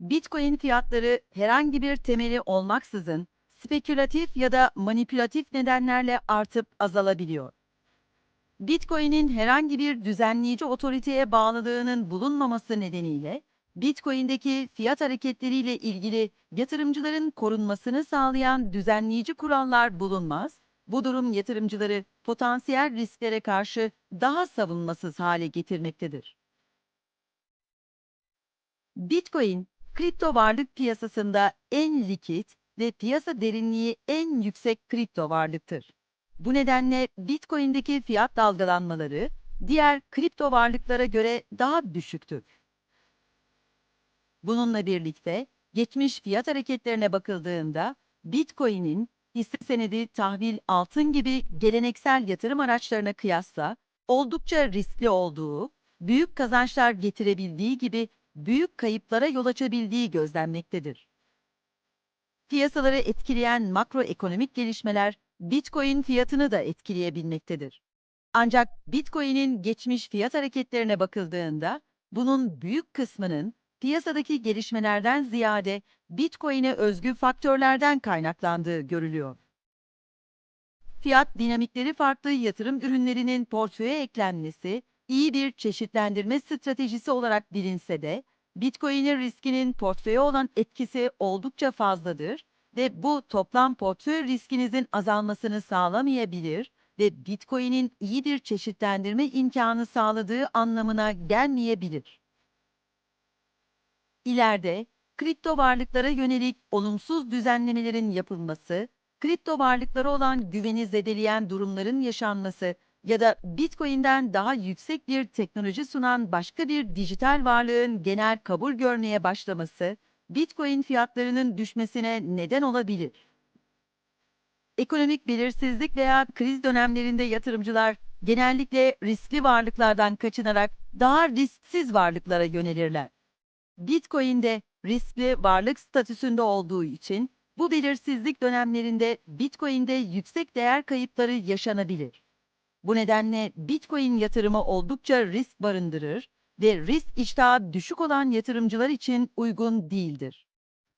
Bitcoin fiyatları herhangi bir temeli olmaksızın spekülatif ya da manipülatif nedenlerle artıp azalabiliyor. Bitcoin'in herhangi bir düzenleyici otoriteye bağlılığının bulunmaması nedeniyle Bitcoin'deki fiyat hareketleriyle ilgili yatırımcıların korunmasını sağlayan düzenleyici kurallar bulunmaz. Bu durum yatırımcıları potansiyel risklere karşı daha savunmasız hale getirmektedir. Bitcoin, kripto varlık piyasasında en likit ve piyasa derinliği en yüksek kripto varlıktır. Bu nedenle Bitcoin'deki fiyat dalgalanmaları diğer kripto varlıklara göre daha düşüktür. Bununla birlikte geçmiş fiyat hareketlerine bakıldığında Bitcoin'in hisse senedi, tahvil, altın gibi geleneksel yatırım araçlarına kıyasla oldukça riskli olduğu, büyük kazançlar getirebildiği gibi büyük kayıplara yol açabildiği gözlenmektedir. Piyasaları etkileyen makroekonomik gelişmeler Bitcoin fiyatını da etkileyebilmektedir. Ancak Bitcoin'in geçmiş fiyat hareketlerine bakıldığında bunun büyük kısmının piyasadaki gelişmelerden ziyade Bitcoin'e özgü faktörlerden kaynaklandığı görülüyor. Fiyat dinamikleri farklı yatırım ürünlerinin portföye eklenmesi iyi bir çeşitlendirme stratejisi olarak bilinse de Bitcoin'in riskinin portföye olan etkisi oldukça fazladır ve bu toplam portföy riskinizin azalmasını sağlamayabilir ve Bitcoin'in iyi bir çeşitlendirme imkanı sağladığı anlamına gelmeyebilir. İleride kripto varlıklara yönelik olumsuz düzenlemelerin yapılması, kripto varlıklara olan güveni zedeleyen durumların yaşanması ya da Bitcoin'den daha yüksek bir teknoloji sunan başka bir dijital varlığın genel kabul görmeye başlaması, Bitcoin fiyatlarının düşmesine neden olabilir. Ekonomik belirsizlik veya kriz dönemlerinde yatırımcılar genellikle riskli varlıklardan kaçınarak daha risksiz varlıklara yönelirler. Bitcoin'de riskli varlık statüsünde olduğu için bu belirsizlik dönemlerinde Bitcoin'de yüksek değer kayıpları yaşanabilir. Bu nedenle Bitcoin yatırımı oldukça risk barındırır ve risk iştahı düşük olan yatırımcılar için uygun değildir.